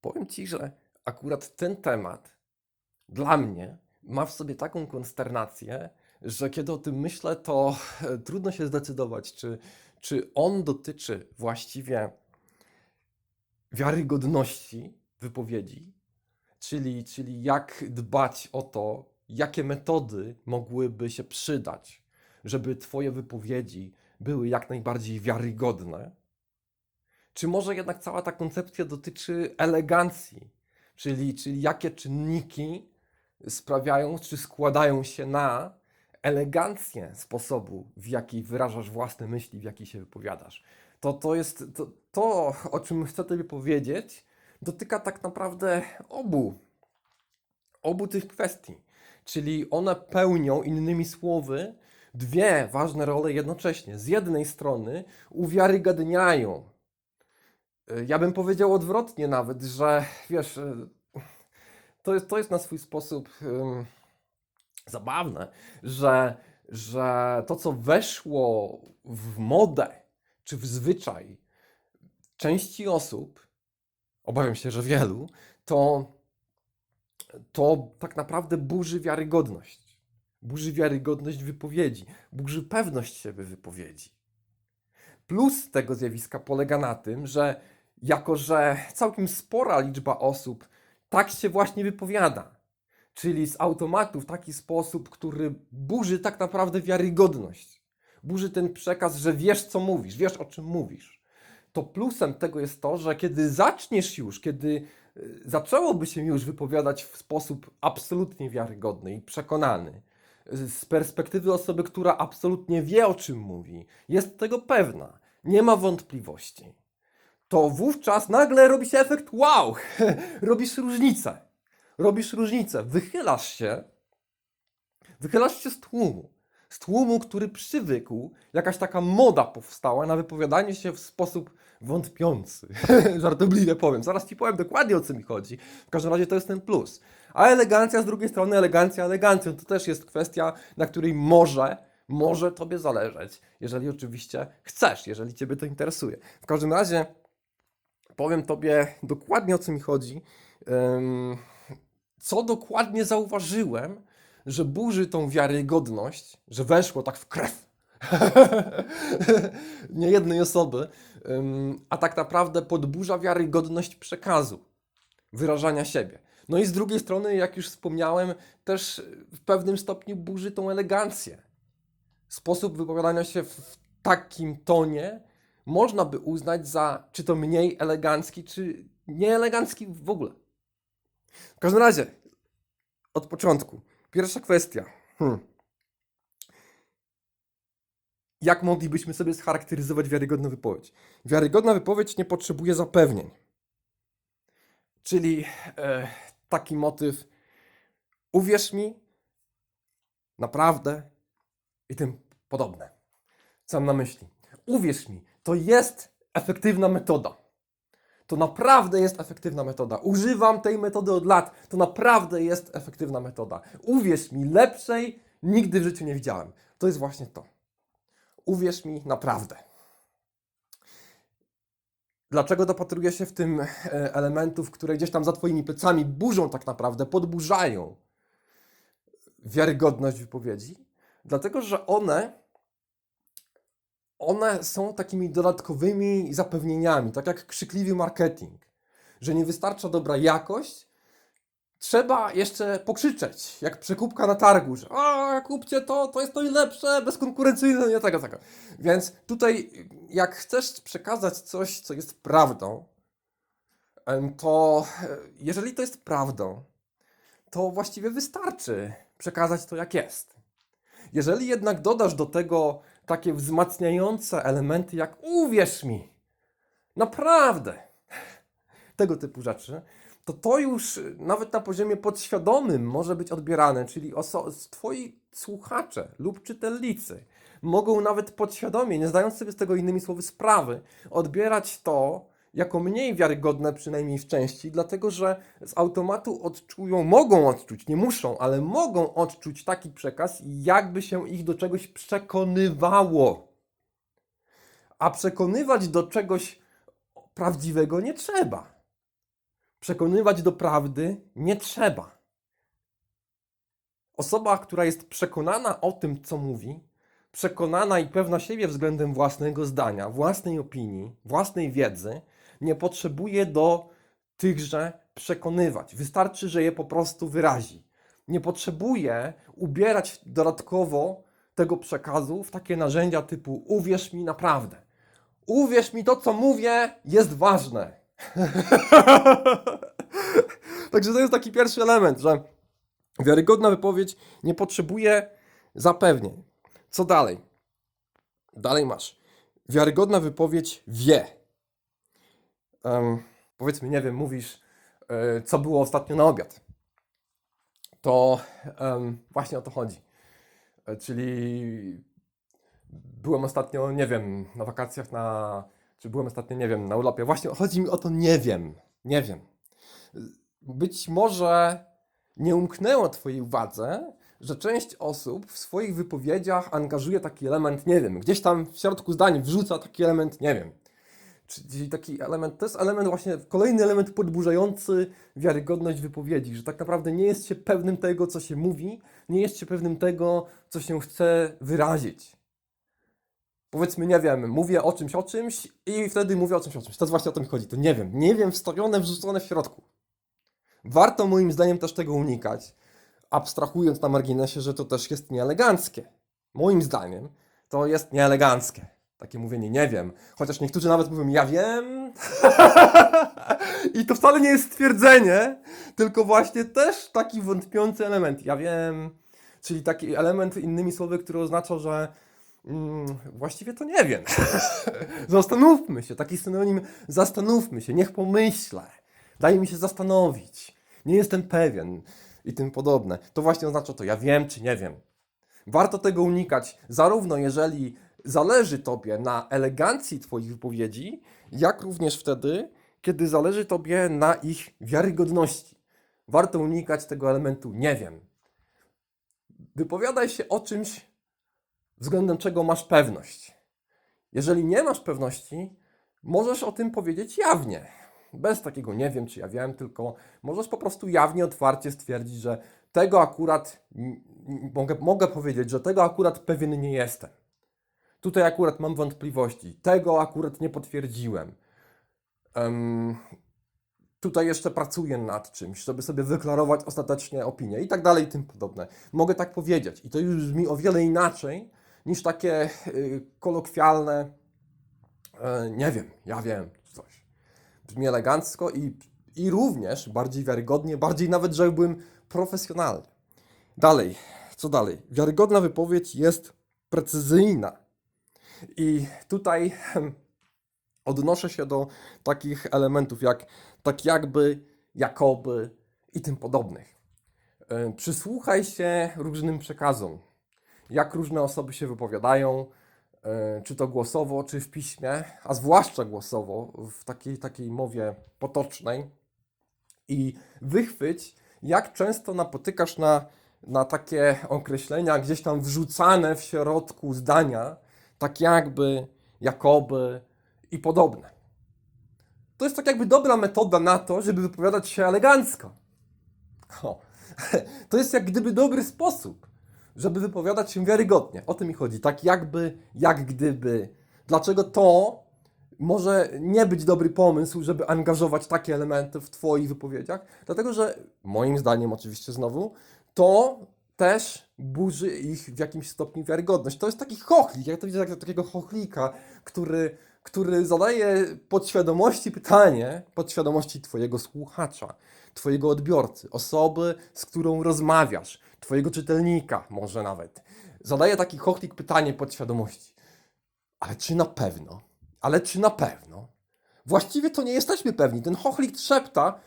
Powiem Ci, że akurat ten temat dla mnie ma w sobie taką konsternację, że kiedy o tym myślę, to trudno się zdecydować, czy, czy on dotyczy właściwie wiarygodności wypowiedzi, czyli, czyli jak dbać o to, jakie metody mogłyby się przydać, żeby Twoje wypowiedzi były jak najbardziej wiarygodne. Czy może jednak cała ta koncepcja dotyczy elegancji, czyli, czyli jakie czynniki sprawiają, czy składają się na elegancję sposobu, w jaki wyrażasz własne myśli, w jaki się wypowiadasz. To, to jest to, to, o czym chcę Tobie powiedzieć, dotyka tak naprawdę obu, obu tych kwestii. Czyli one pełnią, innymi słowy, dwie ważne role jednocześnie. Z jednej strony uwiarygadniają Ja bym powiedział odwrotnie nawet, że wiesz, y, to jest, to jest na swój sposób ym, zabawne, że, że to, co weszło w modę czy w zwyczaj części osób, obawiam się, że wielu, to, to tak naprawdę burzy wiarygodność. Burzy wiarygodność wypowiedzi, burzy pewność siebie wypowiedzi. Plus tego zjawiska polega na tym, że jako że całkiem spora liczba osób tak się właśnie wypowiada, czyli z automatu w taki sposób, który burzy tak naprawdę wiarygodność, burzy ten przekaz, że wiesz co mówisz, wiesz o czym mówisz, to plusem tego jest to, że kiedy zaczniesz już, kiedy y, zaczęłoby się już wypowiadać w sposób absolutnie wiarygodny i przekonany, y, z perspektywy osoby, która absolutnie wie o czym mówi, jest tego pewna, nie ma wątpliwości to wówczas nagle robi się efekt wow, robisz różnicę. Robisz różnicę, wychylasz się, wychylasz się z tłumu. Z tłumu, który przywykł, jakaś taka moda powstała na wypowiadanie się w sposób wątpiący. Żartobliwie powiem. Zaraz ci powiem dokładnie o co mi chodzi. W każdym razie to jest ten plus. A elegancja z drugiej strony, elegancja elegancją, to też jest kwestia, na której może, może tobie zależeć, jeżeli oczywiście chcesz, jeżeli ciebie to interesuje. W każdym razie powiem Tobie dokładnie o co mi chodzi. Co dokładnie zauważyłem, że burzy tą wiarygodność, że weszło tak w krew niejednej osoby, em, a tak naprawdę podburza wiarygodność przekazu, wyrażania siebie. No i z drugiej strony, jak już wspomniałem, też w pewnym stopniu burzy tą elegancję. Sposób wypowiadania się w takim tonie, można by uznać za czy to mniej elegancki, czy nieelegancki w ogóle. W każdym razie, od początku. Pierwsza kwestia. Hmm. Jak moglibyśmy sobie scharakteryzować wiarygodną wypowiedź? Wiarygodna wypowiedź nie potrzebuje zapewnień. Czyli e, taki motyw, uwierz mi, naprawdę i tym podobne. Co mam na myśli? Uwierz mi, to jest efektywna metoda. To naprawdę jest efektywna metoda. Używam tej metody od lat. To naprawdę jest efektywna metoda. Uwierz mi, lepszej nigdy w życiu nie widziałem. To jest właśnie to. Uwierz mi, naprawdę. Dlaczego dopatruję się w tym e, elementów, które gdzieś tam za Twoimi plecami burzą tak naprawdę, podburzają wiarygodność wypowiedzi? Dlatego, że one one są takimi dodatkowymi zapewnieniami, tak jak krzykliwy marketing, że nie wystarcza dobra jakość, trzeba jeszcze pokrzyczeć, jak przekupka na targu, że a kupcie to, to jest najlepsze, bezkonkurencyjne, nie tego, tego. Więc tutaj, jak chcesz przekazać coś, co jest prawdą, to e, jeżeli to jest prawdą, to właściwie wystarczy przekazać to jak jest. Jeżeli jednak dodasz do tego takie wzmacniające elementy, jak uwierz mi, naprawdę, tego typu rzeczy, to to już nawet na poziomie podświadomym może być odbierane, czyli twoi słuchacze lub czytelnicy mogą nawet podświadomie, nie zdając sobie z tego innymi słowy sprawy, odbierać to jako mniej wiarygodne, przynajmniej w części, dlatego że z automatu odczują, mogą odczuć, nie muszą, ale mogą odczuć taki przekaz, jakby się ich do czegoś przekonywało. A przekonywać do czegoś prawdziwego nie trzeba. Przekonywać do prawdy nie trzeba. Osoba, która jest przekonana o tym, co mówi, przekonana i pewna siebie względem własnego zdania, własnej opinii, własnej wiedzy, nie potrzebuje do tychże przekonywać. Wystarczy, że je po prostu wyrazi. Nie potrzebuje ubierać dodatkowo tego przekazu w takie narzędzia typu uwierz mi naprawdę. Uwierz mi, to co mówię jest ważne. Także to jest taki pierwszy element, że wiarygodna wypowiedź nie potrzebuje zapewnień. Co dalej? Dalej masz. Wiarygodna wypowiedź wie. Em, powiedzmy, nie wiem, mówisz, e, co było ostatnio na obiad. To właśnie o to chodzi. E, Czyli byłem ostatnio, nie wiem, na wakacjach, na, czy byłem ostatnio, nie wiem, na urlopie. Właśnie chodzi mi o to, nie wiem, nie wiem. Być może nie umknęło Twojej uwadze, że część osób w swoich wypowiedziach angażuje taki element, nie wiem, gdzieś tam w środku zdań wrzuca taki element, nie wiem. Czyli taki element, to jest element właśnie, kolejny element podburzający wiarygodność wypowiedzi, że tak naprawdę nie jest się pewnym tego, co się mówi, nie jest się pewnym tego, co się chce wyrazić. Powiedzmy, nie wiem, mówię o czymś, o czymś i wtedy mówię o czymś, o czymś. To jest właśnie o to mi chodzi. To nie wiem, nie wiem, wstawione, wrzucone w środku. Warto moim zdaniem też tego unikać, abstrahując na marginesie, że to też jest nieeleganckie. Moim zdaniem to jest nieeleganckie. Takie mówienie nie wiem. Chociaż niektórzy nawet mówią ja wiem. I to wcale nie jest stwierdzenie, tylko właśnie też taki wątpiący element. Ja wiem. Czyli taki element, innymi słowy, który oznacza, że mm, właściwie to nie wiem. zastanówmy się. Taki synonim zastanówmy się. Niech pomyślę. Daj mi się zastanowić. Nie jestem pewien. I tym podobne. To właśnie oznacza to ja wiem czy nie wiem. Warto tego unikać, zarówno jeżeli zależy Tobie na elegancji Twoich wypowiedzi, jak również wtedy, kiedy zależy Tobie na ich wiarygodności. Warto unikać tego elementu nie wiem. Wypowiadaj się o czymś, względem czego masz pewność. Jeżeli nie masz pewności, możesz o tym powiedzieć jawnie. Bez takiego nie wiem, czy ja wiem, tylko możesz po prostu jawnie, otwarcie stwierdzić, że tego akurat mogę, mogę powiedzieć, że tego akurat pewien nie jestem. Tutaj akurat mam wątpliwości. Tego akurat nie potwierdziłem. Em, tutaj jeszcze pracuję nad czymś, żeby sobie wyklarować ostatecznie opinię i tak dalej i tym podobne. Mogę tak powiedzieć i to już brzmi o wiele inaczej niż takie y, kolokwialne e, nie wiem, ja wiem, coś. Brzmi elegancko i, i również bardziej wiarygodnie, bardziej nawet rzekłbym profesjonalnie. Dalej, co dalej? Wiarygodna wypowiedź jest precyzyjna. I tutaj odnoszę się do takich elementów jak tak jakby, jakoby i tym podobnych. E, Przysłuchaj się różnym przekazom, jak różne osoby się wypowiadają, e, czy to głosowo, czy w piśmie, a zwłaszcza głosowo, w takiej, takiej mowie potocznej. I wychwyć, jak często napotykasz na, na takie określenia gdzieś tam wrzucane w środku zdania, tak jakby, jakoby i podobne. To jest tak jakby dobra metoda na to, żeby wypowiadać się elegancko. O, to jest jak gdyby dobry sposób, żeby wypowiadać się wiarygodnie. O tym mi chodzi. Tak jakby, jak gdyby. Dlaczego to może nie być dobry pomysł, żeby angażować takie elementy w Twoich wypowiedziach? Dlatego, że moim zdaniem, oczywiście znowu, to też burzy ich w jakimś stopniu wiarygodność. To jest taki chochlik, ja to widzę jak takiego chochlika, który, który zadaje podświadomości pytanie, podświadomości Twojego słuchacza, Twojego odbiorcy, osoby, z którą rozmawiasz, Twojego czytelnika może nawet. Zadaje taki chochlik pytanie podświadomości. Ale czy na pewno? Ale czy na pewno? Właściwie to nie jesteśmy pewni. Ten chochlik szepta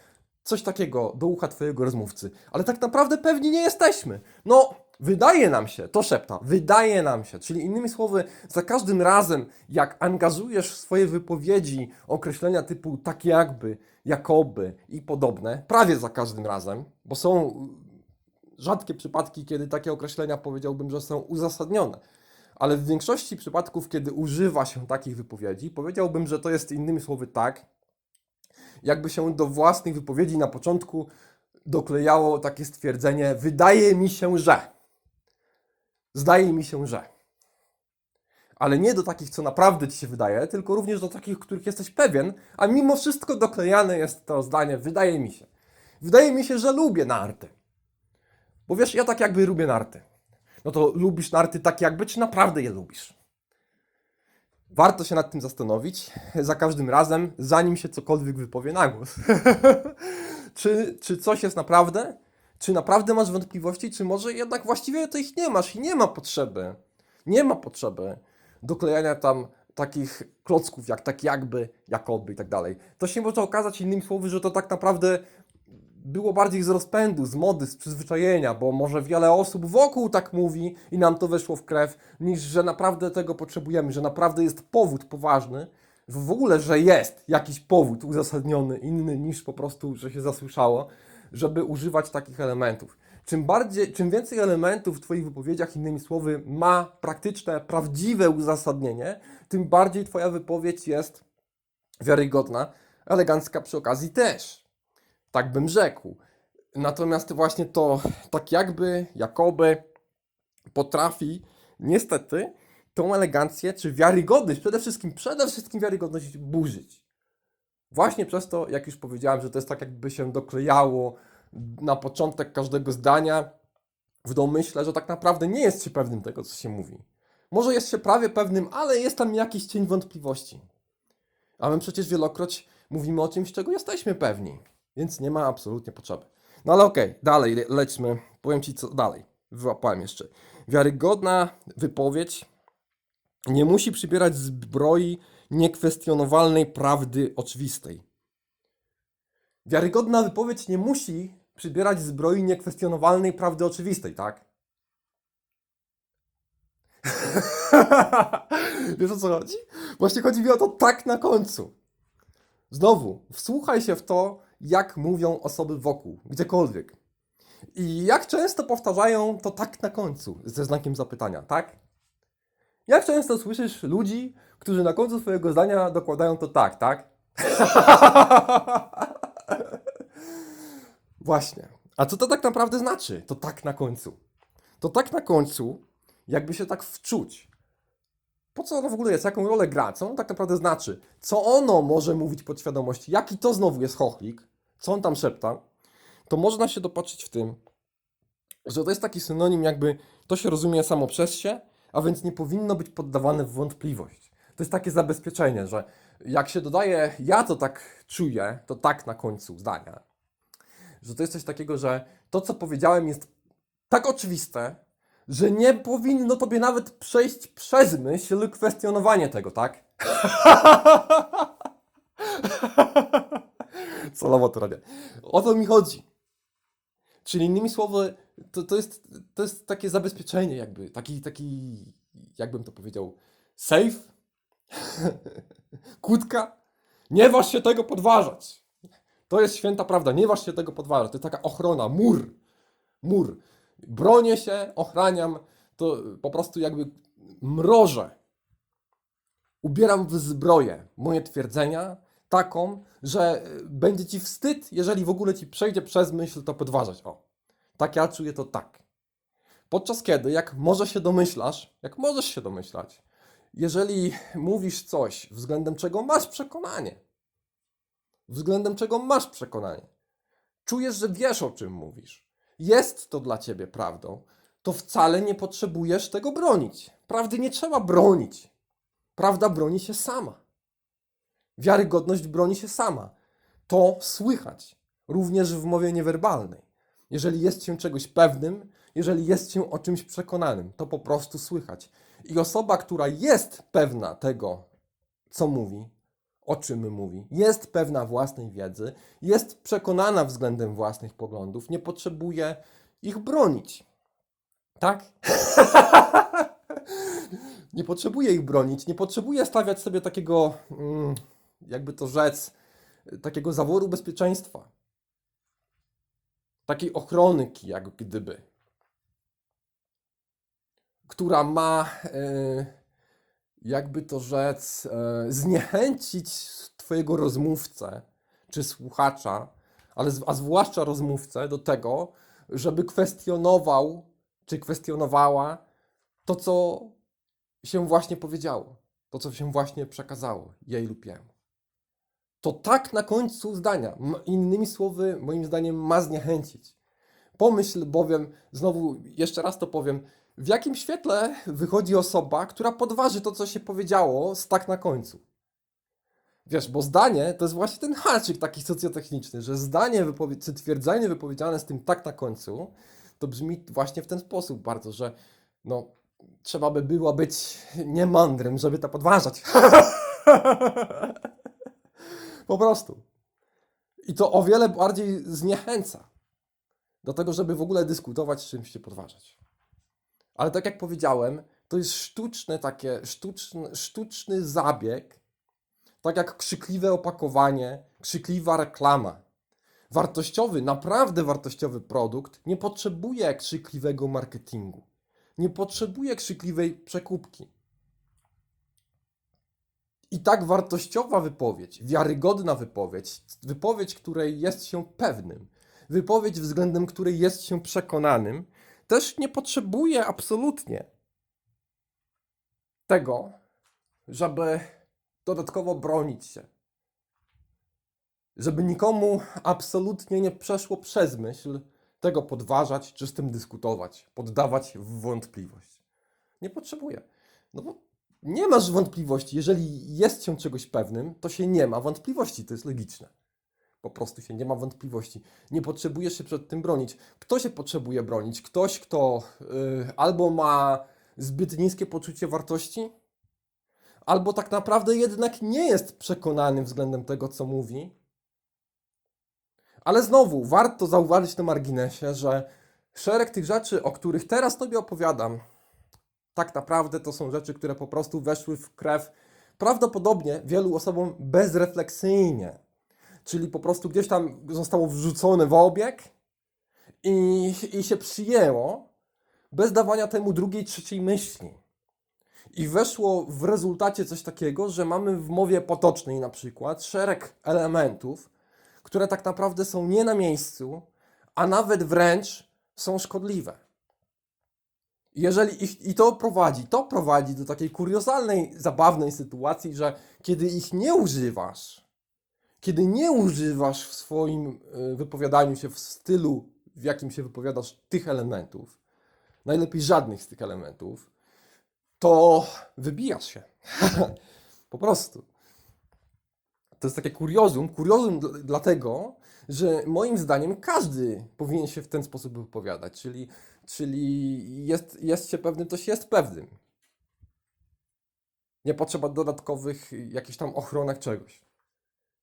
coś takiego do ucha twojego rozmówcy, ale tak naprawdę pewni nie jesteśmy. No, wydaje nam się, to szepta, wydaje nam się, czyli innymi słowy, za każdym razem, jak angażujesz w swoje wypowiedzi określenia typu tak jakby, jakoby i podobne, prawie za każdym razem, bo są rzadkie przypadki, kiedy takie określenia powiedziałbym, że są uzasadnione. Ale w większości przypadków, kiedy używa się takich wypowiedzi, powiedziałbym, że to jest innymi słowy tak, jakby się do własnych wypowiedzi na początku doklejało takie stwierdzenie: Wydaje mi się, że. Zdaje mi się, że. Ale nie do takich, co naprawdę ci się wydaje, tylko również do takich, których jesteś pewien, a mimo wszystko doklejane jest to zdanie: Wydaje mi się. Wydaje mi się, że lubię narty. Bo wiesz, ja tak jakby lubię narty. No to lubisz narty tak jakby, czy naprawdę je lubisz? Warto się nad tym zastanowić za każdym razem, zanim się cokolwiek wypowie na głos. czy, czy coś jest naprawdę? Czy naprawdę masz wątpliwości, czy może jednak właściwie to ich nie masz i nie ma potrzeby? Nie ma potrzeby doklejania tam takich klocków jak tak jakby, jakoby i tak dalej. To się może okazać innymi słowy, że to tak naprawdę było bardziej z rozpędu, z mody, z przyzwyczajenia, bo może wiele osób wokół tak mówi i nam to weszło w krew, niż że naprawdę tego potrzebujemy, że naprawdę jest powód poważny, w ogóle, że jest jakiś powód uzasadniony inny niż po prostu, że się zasłyszało, żeby używać takich elementów. Czym, bardziej, czym więcej elementów w Twoich wypowiedziach, innymi słowy, ma praktyczne, prawdziwe uzasadnienie, tym bardziej Twoja wypowiedź jest wiarygodna, elegancka przy okazji też. Tak bym rzekł. Natomiast właśnie to tak jakby, jakoby potrafi niestety tą elegancję czy wiarygodność, przede wszystkim, przede wszystkim wiarygodność burzyć. Właśnie przez to, jak już powiedziałem, że to jest tak jakby się doklejało na początek każdego zdania w domyśle, że tak naprawdę nie jest się pewnym tego, co się mówi. Może jest się prawie pewnym, ale jest tam jakiś cień wątpliwości. A my przecież wielokroć mówimy o czymś, czego jesteśmy pewni, więc nie ma absolutnie potrzeby. No ale okej, dalej le- lećmy. Powiem Ci co dalej. Wyłapałem jeszcze. Wiarygodna wypowiedź nie musi przybierać zbroi niekwestionowalnej prawdy oczywistej. Wiarygodna wypowiedź nie musi przybierać zbroi niekwestionowalnej prawdy oczywistej, tak? Wiesz o co chodzi? Właśnie chodzi mi o to tak na końcu. Znowu, wsłuchaj się w to, jak mówią osoby wokół, gdziekolwiek. I jak często powtarzają to tak na końcu, ze znakiem zapytania, tak? Jak często słyszysz ludzi, którzy na końcu swojego zdania dokładają to tak, tak? Właśnie. A co to tak naprawdę znaczy? To tak na końcu. To tak na końcu, jakby się tak wczuć. Po co ono w ogóle jest? Jaką rolę gra? Co ono tak naprawdę znaczy? Co ono może mówić podświadomości? Jaki to znowu jest chochlik? Co on tam szepta? To można się dopatrzyć w tym, że to jest taki synonim, jakby to się rozumie samo przez się, a więc nie powinno być poddawane w wątpliwość. To jest takie zabezpieczenie, że jak się dodaje, ja to tak czuję, to tak na końcu zdania, że to jest coś takiego, że to, co powiedziałem, jest tak oczywiste, że nie powinno tobie nawet przejść przez myśl kwestionowanie tego, tak? Celowo to robię. O to mi chodzi. Czyli innymi słowy, to, to, jest, to jest takie zabezpieczenie jakby, taki, taki, jakbym to powiedział, safe, kłódka. Nie waż się tego podważać. To jest święta prawda, nie waż się tego podważać. To jest taka ochrona, mur, mur. Bronię się, ochraniam, to po prostu jakby mrożę. Ubieram w zbroję moje twierdzenia taką, że będzie ci wstyd, jeżeli w ogóle ci przejdzie przez myśl to podważać. O, tak ja czuję to tak. Podczas kiedy, jak może się domyślasz, jak możesz się domyślać, jeżeli mówisz coś, względem czego masz przekonanie, względem czego masz przekonanie, czujesz, że wiesz o czym mówisz, jest to dla ciebie prawdą, to wcale nie potrzebujesz tego bronić. Prawdy nie trzeba bronić. Prawda broni się sama. Wiarygodność broni się sama. To słychać również w mowie niewerbalnej. Jeżeli jest się czegoś pewnym, jeżeli jest się o czymś przekonanym, to po prostu słychać. I osoba, która jest pewna tego, co mówi, o czym mówi, jest pewna własnej wiedzy, jest przekonana względem własnych poglądów, nie potrzebuje ich bronić. Tak? nie potrzebuje ich bronić, nie potrzebuje stawiać sobie takiego, mm, jakby to rzec, takiego zaworu bezpieczeństwa. Takiej ochrony, jak gdyby, która ma, e, jakby to rzec, e, zniechęcić Twojego rozmówcę, czy słuchacza, ale a zwłaszcza rozmówcę do tego, żeby kwestionował czy kwestionowała to, co się właśnie powiedziało, to, co się właśnie przekazało jej lub jemu. To tak na końcu zdania, innymi słowy, moim zdaniem, ma zniechęcić. Pomyśl bowiem, znowu jeszcze raz to powiem, w jakim świetle wychodzi osoba, która podważy to, co się powiedziało, z tak na końcu. Wiesz, bo zdanie to jest właśnie ten haczyk taki socjotechniczny, że zdanie wypowie- czy twierdzenie wypowiedziane z tym tak na końcu, to brzmi właśnie w ten sposób bardzo, że no, trzeba by było być niemądrym, żeby to podważać. po prostu. I to o wiele bardziej zniechęca do tego, żeby w ogóle dyskutować, czymś się podważać. Ale tak jak powiedziałem, to jest sztuczne takie, sztuczny, sztuczny zabieg, tak jak krzykliwe opakowanie, krzykliwa reklama. Wartościowy, naprawdę wartościowy produkt nie potrzebuje krzykliwego marketingu. Nie potrzebuje krzykliwej przekupki. I tak wartościowa wypowiedź, wiarygodna wypowiedź, wypowiedź, której jest się pewnym, wypowiedź względem której jest się przekonanym, też nie potrzebuje absolutnie tego, żeby dodatkowo bronić się. Żeby nikomu absolutnie nie przeszło przez myśl tego podważać czy z tym dyskutować, poddawać w wątpliwość. Nie potrzebuje. No bo nie masz wątpliwości. Jeżeli jest się czegoś pewnym, to się nie ma wątpliwości. To jest logiczne. Po prostu się nie ma wątpliwości. Nie potrzebujesz się przed tym bronić. Kto się potrzebuje bronić? Ktoś, kto y, albo ma zbyt niskie poczucie wartości, albo tak naprawdę jednak nie jest przekonany względem tego, co mówi. Ale znowu, warto zauważyć na marginesie, że szereg tych rzeczy, o których teraz Tobie opowiadam, tak naprawdę to są rzeczy, które po prostu weszły w krew prawdopodobnie wielu osobom bezrefleksyjnie. Czyli po prostu gdzieś tam zostało wrzucone w obieg i, i się przyjęło bez dawania temu drugiej, trzeciej myśli. I weszło w rezultacie coś takiego, że mamy w mowie potocznej na przykład szereg elementów, które tak naprawdę są nie na miejscu, a nawet wręcz są szkodliwe. Jeżeli ich, i to prowadzi, to prowadzi do takiej kuriozalnej, zabawnej sytuacji, że kiedy ich nie używasz, kiedy nie używasz w swoim y, wypowiadaniu się w stylu, w jakim się wypowiadasz tych elementów, najlepiej żadnych z tych elementów, to wybijasz się. po prostu. To jest takie kuriozum. Kuriozum dl- dlatego, że moim zdaniem każdy powinien się w ten sposób wypowiadać, czyli, czyli jest, jest się pewnym, to się jest pewnym. Nie potrzeba dodatkowych jakichś tam ochronek czegoś.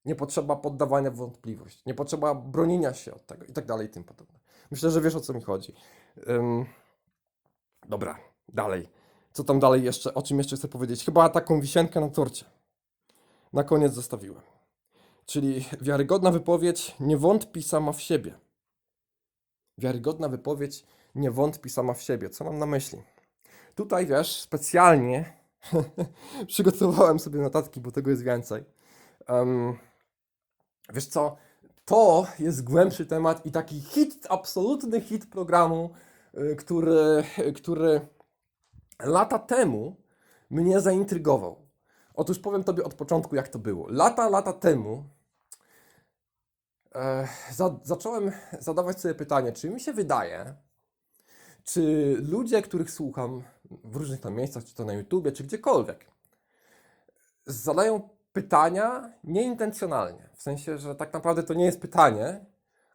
Nie potrzeba poddawania w wątpliwość. Nie potrzeba bronienia się od tego i tak dalej i tym podobne. Myślę, że wiesz o co mi chodzi. Ym, dobra, dalej. Co tam dalej jeszcze? O czym jeszcze chcę powiedzieć? Chyba taką wisienkę na torcie. Na koniec zostawiłem. Czyli wiarygodna wypowiedź nie wątpi sama w siebie. Wiarygodna wypowiedź nie wątpi sama w siebie. Co mam na myśli? Tutaj wiesz, specjalnie przygotowałem sobie notatki, bo tego jest więcej. Em, wiesz co? To jest głębszy temat i taki hit, absolutny hit programu, y, który, który lata temu mnie zaintrygował. Otóż powiem Tobie od początku, jak to było. Lata, lata temu za, zacząłem zadawać sobie pytanie, czy mi się wydaje, czy ludzie, których słucham w różnych tam miejscach, czy to na YouTubie, czy gdziekolwiek, zadają pytania nieintencjonalnie. W sensie, że tak naprawdę to nie jest pytanie,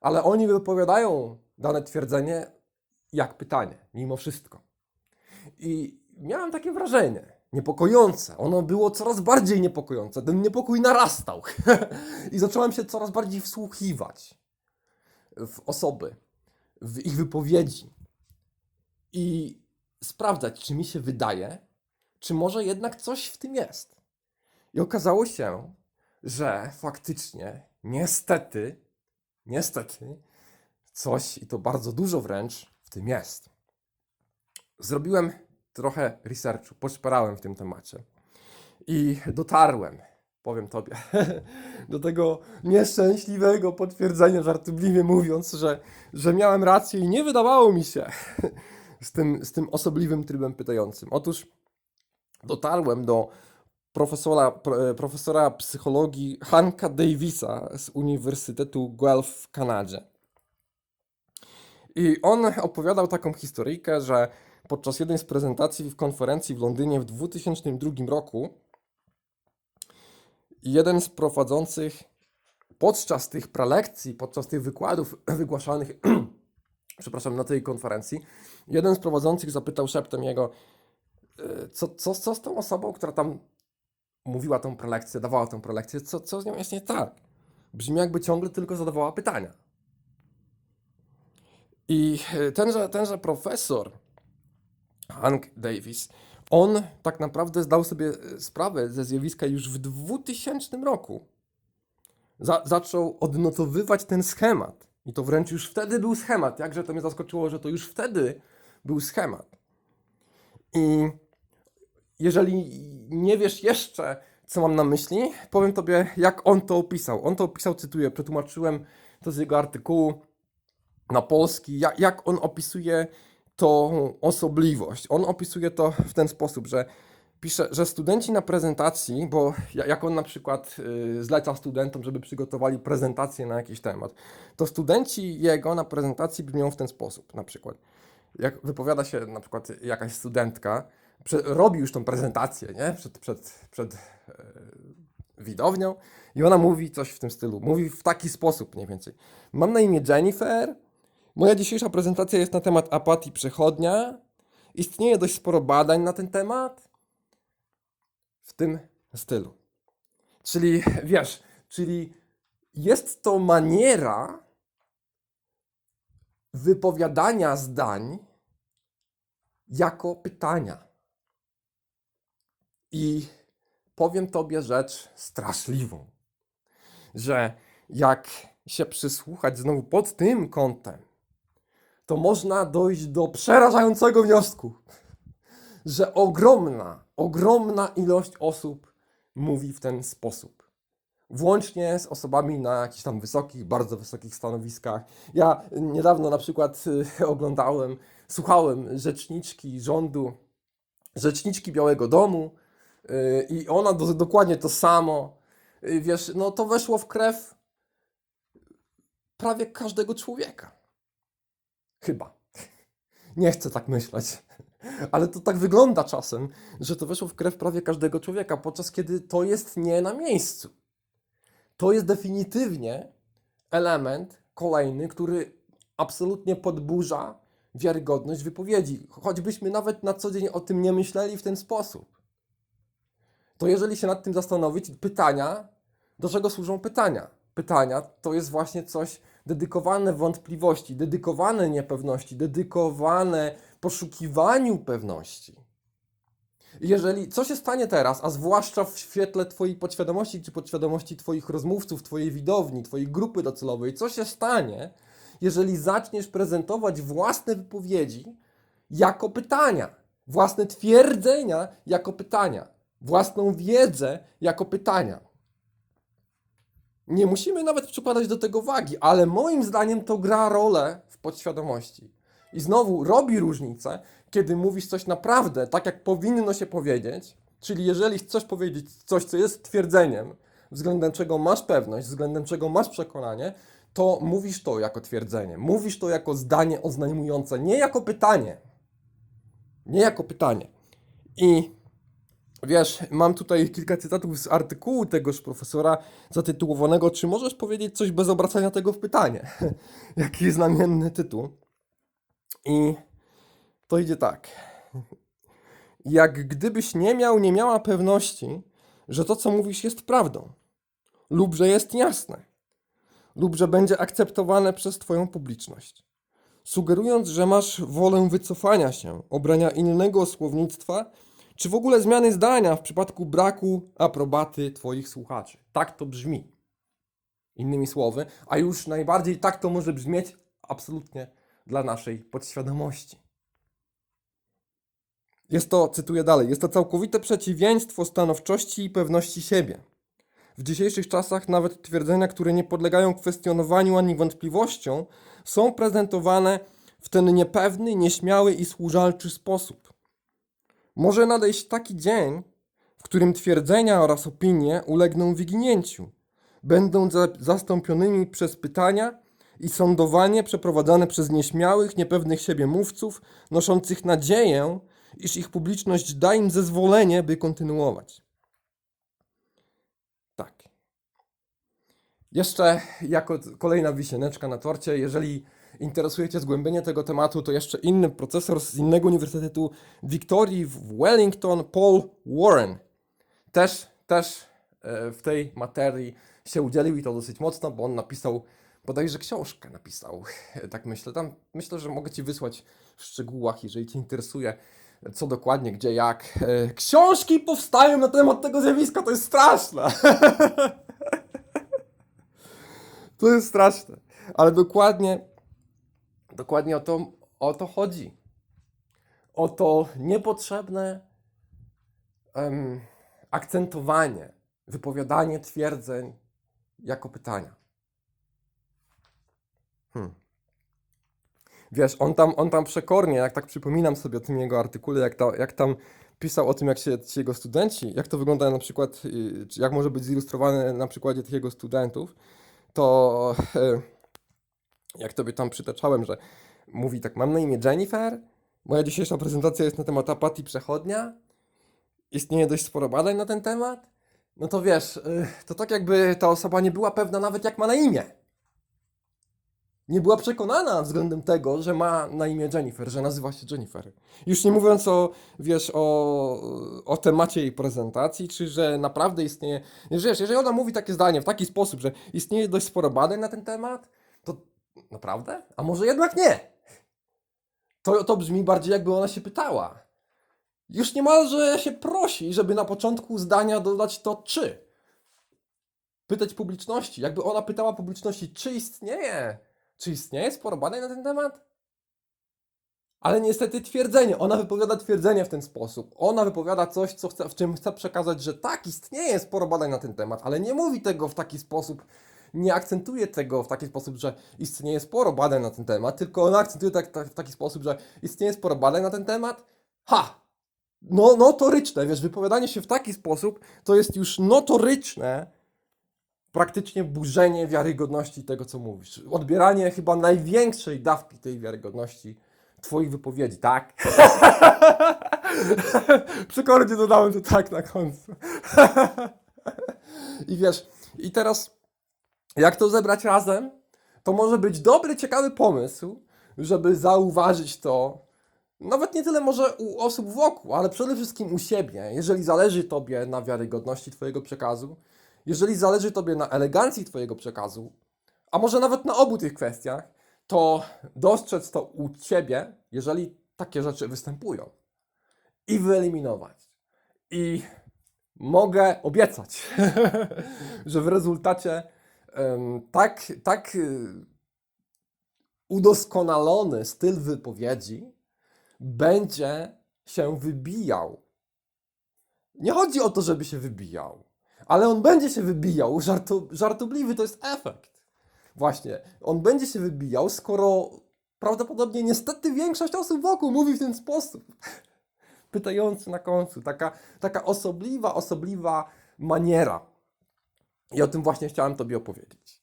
ale oni wypowiadają dane twierdzenie jak pytanie, mimo wszystko. I miałem takie wrażenie, niepokojące. Ono było coraz bardziej niepokojące. Ten niepokój narastał. I zacząłem się coraz bardziej wsłuchiwać w osoby, w ich wypowiedzi. I sprawdzać, czy mi się wydaje, czy może jednak coś w tym jest. I okazało się, że faktycznie, niestety, niestety, coś i to bardzo dużo wręcz w tym jest. Zrobiłem trochę researchu, poszperałem w tym temacie i dotarłem powiem tobie, do tego nieszczęśliwego potwierdzenia, żartobliwie mówiąc, że, że miałem rację i nie wydawało mi się z tym, z tym osobliwym trybem pytającym. Otóż dotarłem do profesora, pro- profesora psychologii Hanka Davisa z Uniwersytetu Guelph w Kanadzie. I on opowiadał taką historyjkę, że podczas jednej z prezentacji w konferencji w Londynie w 2002 roku jeden z prowadzących podczas tych prelekcji, podczas tych wykładów wygłaszanych, przepraszam, na tej konferencji, jeden z prowadzących zapytał szeptem jego, "E, co, co, co z tą osobą, która tam mówiła tą prelekcję, dawała tą prelekcję, co, co z nią jest nie tak? Brzmi jakby ciągle tylko zadawała pytania. I e, tenże, tenże profesor, Hank Davis, on tak naprawdę zdał sobie e, sprawę ze zjawiska już w 2000 roku. Za, zaczął odnotowywać ten schemat. I to wręcz już wtedy był schemat. Jakże to mnie zaskoczyło, że to już wtedy był schemat. I jeżeli nie wiesz jeszcze, co mam na myśli, powiem tobie, jak on to opisał. On to opisał, cytuję, przetłumaczyłem to z jego artykułu na polski, jak, jak on opisuje tą osobliwość. On opisuje to w ten sposób, że pisze, że studenci na prezentacji, bo ja- jak on na przykład y, zleca studentom, żeby przygotowali prezentację na jakiś temat, to studenci jego na prezentacji brzmią w ten sposób, na przykład. Jak wypowiada się na przykład jakaś studentka, robi już tą prezentację, nie? Przed, przed, przed e, widownią i ona mówi coś w tym stylu. Mówi w taki sposób mniej więcej. Mam na imię Jennifer. Moja dzisiejsza prezentacja jest na temat apatii przechodnia. Istnieje dość sporo badań na ten temat. W tym stylu. Czyli wiesz, czyli jest to maniera wypowiadania zdań jako pytania. I powiem Tobie rzecz straszliwą, że jak się przysłuchać znowu pod tym kątem, to można dojść do przerażającego wniosku, że ogromna, ogromna ilość osób mówi w ten sposób. Włącznie z osobami na jakichś tam wysokich, bardzo wysokich stanowiskach. Ja niedawno na przykład y, oglądałem, słuchałem rzeczniczki rządu, rzeczniczki Białego Domu y, i ona do, dokładnie to samo. Y, Wiesz, no to weszło w krew prawie każdego człowieka. Chyba. Nie chcę tak myśleć. Ale to tak wygląda czasem, że to weszło w krew prawie każdego człowieka, podczas kiedy to jest nie na miejscu. To jest definitywnie element kolejny, który absolutnie podburza wiarygodność wypowiedzi. Choćbyśmy nawet na co dzień o tym nie myśleli w ten sposób. To jeżeli się nad tym zastanowić, pytania, do czego służą pytania? Pytania to jest właśnie coś dedykowane wątpliwości, dedykowane niepewności, dedykowane poszukiwaniu pewności. Jeżeli co się stanie teraz, a zwłaszcza w świetle Twojej podświadomości czy podświadomości Twoich rozmówców, Twojej widowni, Twojej grupy docelowej, co się stanie, jeżeli zaczniesz prezentować własne wypowiedzi jako pytania, własne twierdzenia jako pytania, własną wiedzę jako pytania? Nie musimy nawet przykładać do tego wagi, ale moim zdaniem to gra rolę w podświadomości. I znowu robi różnicę, kiedy mówisz coś naprawdę tak, jak powinno się powiedzieć, czyli jeżeli chcesz powiedzieć coś, co jest twierdzeniem, względem czego masz pewność, względem czego masz przekonanie, to mówisz to jako twierdzenie, mówisz to jako zdanie oznajmujące, nie jako pytanie. Nie jako pytanie. I Wiesz, mam tutaj kilka cytatów z artykułu tegoż profesora zatytułowanego Czy możesz powiedzieć coś bez obracania tego w pytanie? Jaki znamienny tytuł. I to idzie tak. Jak gdybyś nie miał, nie miała pewności, że to, co mówisz, jest prawdą, lub że jest jasne, lub że będzie akceptowane przez Twoją publiczność. Sugerując, że masz wolę wycofania się, obrania innego słownictwa, czy w ogóle zmiany zdania w przypadku braku aprobaty Twoich słuchaczy. Tak to brzmi. Innymi słowy, a już najbardziej tak to może brzmieć absolutnie dla naszej podświadomości. Jest to, cytuję dalej, jest to całkowite przeciwieństwo stanowczości i pewności siebie. W dzisiejszych czasach nawet twierdzenia, które nie podlegają kwestionowaniu ani wątpliwościom, są prezentowane w ten niepewny, nieśmiały i służalczy sposób. Może nadejść taki dzień, w którym twierdzenia oraz opinie ulegną wyginięciu, będą za zastąpionymi przez pytania i sądowanie przeprowadzane przez nieśmiałych, niepewnych siebie mówców, noszących nadzieję, iż ich publiczność da im zezwolenie, by kontynuować. Tak. Jeszcze jako kolejna wisieneczka na torcie, jeżeli interesujecie zgłębienie tego tematu, to jeszcze inny profesor z innego uniwersytetu Wiktorii w Wellington, Paul Warren, też, też e, w tej materii się udzielił i to dosyć mocno, bo on napisał, bodajże książkę napisał, tak myślę. Tam myślę, że mogę Ci wysłać w szczegółach, jeżeli Cię interesuje, co dokładnie, gdzie, jak. E, Książki powstają na temat tego zjawiska, to jest straszne. To jest straszne. Ale dokładnie, dokładnie o to, o to chodzi. O to niepotrzebne em, akcentowanie, wypowiadanie twierdzeń jako pytania. Hmm. Wiesz, on tam, on tam przekornie, jak tak przypominam sobie o tym jego artykule, jak, ta, jak tam pisał o tym, jak się ci jego studenci, jak to wygląda na przykład, y, jak może być zilustrowane na przykładzie tych jego studentów, to e, jak tobie tam przytaczałem, że mówi tak, mam na imię Jennifer, moja dzisiejsza prezentacja jest na temat apatii przechodnia, istnieje dość sporo badań na ten temat, no to wiesz, y, to tak jakby ta osoba nie była pewna nawet jak ma na imię. Nie była przekonana względem tego, że ma na imię Jennifer, że nazywa się Jennifer. Już nie mówiąc o, wiesz, o, o temacie jej prezentacji, czy że naprawdę istnieje. Wiesz, jeżeli ona mówi takie zdanie w taki sposób, że istnieje dość sporo badań na ten temat, naprawdę? A może jednak nie? To, to brzmi bardziej jakby ona się pytała. Już niemalże się prosi, żeby na początku zdania dodać to czy. Pytać publiczności, jakby ona pytała publiczności, czy istnieje, czy istnieje sporo badań na ten temat? Ale niestety twierdzenie, ona wypowiada twierdzenie w ten sposób. Ona wypowiada coś, co chce, w czym chce przekazać, że tak, istnieje sporo badań na ten temat, ale nie mówi tego w taki sposób, nie akcentuje tego w taki sposób, że istnieje sporo badań na ten temat, tylko ona akcentuje tak, tak, w taki sposób, że istnieje sporo badań na ten temat. Ha! No, notoryczne, wiesz, wypowiadanie się w taki sposób to jest już notoryczne praktycznie burzenie wiarygodności tego, co mówisz. Odbieranie chyba największej dawki tej wiarygodności Twoich wypowiedzi, tak? Przekornie dodałem to tak na końcu. I wiesz, i teraz jak to zebrać razem, to może być dobry, ciekawy pomysł, żeby zauważyć to, nawet nie tyle może u osób wokół, ale przede wszystkim u siebie, jeżeli zależy Tobie na wiarygodności Twojego przekazu, jeżeli zależy Tobie na elegancji Twojego przekazu, a może nawet na obu tych kwestiach, to dostrzec to u Ciebie, jeżeli takie rzeczy występują i wyeliminować. I mogę obiecać, że w rezultacie tak, tak y, udoskonalony styl wypowiedzi będzie się wybijał. Nie chodzi o to, żeby się wybijał, ale on będzie się wybijał. Żartu, żartobliwy to jest efekt. Właśnie, on będzie się wybijał, skoro prawdopodobnie niestety większość osób wokół mówi w ten sposób. Pytający na końcu, taka, taka osobliwa, osobliwa maniera. I o tym właśnie chciałem Tobie opowiedzieć.